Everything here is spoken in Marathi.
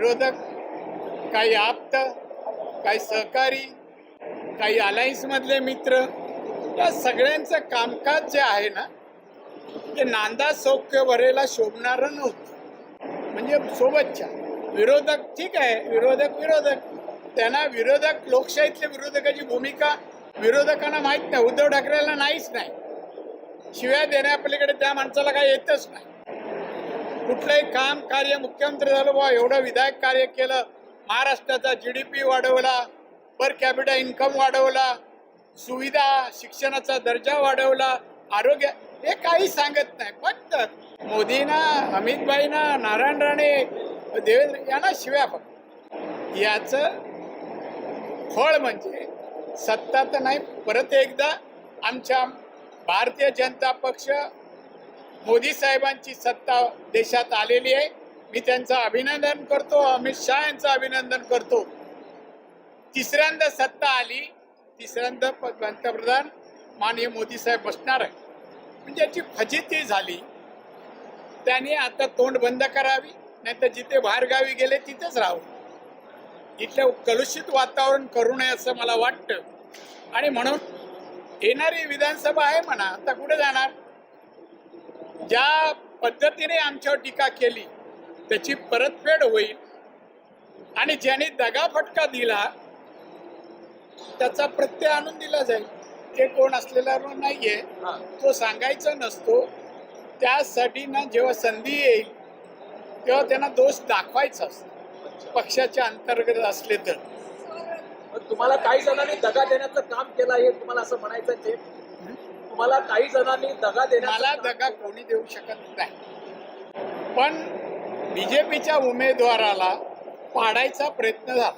विरोधक काही आप्त काही सहकारी काही अलायन्समधले मित्र या सगळ्यांचं कामकाज जे आहे ना ते नांदा सौख्य भरेला शोभणारं नव्हतं. म्हणजे सोबतच्या. विरोधक ठीक आहे विरोधक विरोधक. त्यांना विरोधक लोकशाहीतल्या विरोधकाची भूमिका विरोधकांना माहीत नाही. उद्धव ठाकरेला नाहीच नाही. शिव्या देण्यापलीकडे त्या माणसाला काही येतच नाही. कुठलंही काम कार्य मुख्यमंत्री झालं बा एवढं विधायक कार्य केलं महाराष्ट्राचा जी डी पी वाढवला पर कॅपिटा इन्कम वाढवला सुविधा शिक्षणाचा दर्जा वाढवला आरोग्य हे काही सांगत नाही. फक्त मोदींना अमितभाईना नारायण राणे देवेंद्र यांना शिव्या फक्त. याचं फळ म्हणजे सत्ता तर नाही परत एकदा आमच्या भारतीय जनता पक्ष मोदी साहेबांची सत्ता देशात आलेली आहे. मी त्यांचं अभिनंदन करतो अमित शहा यांचं अभिनंदन करतो. तिसऱ्यांदा सत्ता आली तिसऱ्यांदा प- पंतप्रधान माननीय मोदी साहेब बसणार आहे म्हणजे याची फजिती झाली. त्यांनी आता तोंड बंद करावी नाही तर जिथे बाहेरगावी गेले तिथेच राहावं. इथलं कलुषित वातावरण करू नये असं मला वाटतं. आणि म्हणून येणारी विधानसभा आहे म्हणा आता कुठे जाणार? ज्या पद्धतीने आमच्यावर टीका केली त्याची परतफेड होईल. आणि ज्याने दगाफटका दिला त्याचा प्रत्यय आणून दिला जाईल. ते कोण असलेला नाहीये. तो सांगायचा नसतो. त्यासाठी ना जेव्हा संधी येईल तेव्हा त्यांना दोष दाखवायचा असतो. पक्षाच्या अंतर्गत असले तर. तुम्हाला काही जणांनी दगा देण्याचं काम केलं आहे तुम्हाला असं म्हणायचं आहे तुम्हाला काही जणांनी दगा काम दगा कोणी देऊ शकत नाही. पण बीजेपीच्या उमेदवाराला पाडायचा प्रयत्न झाला.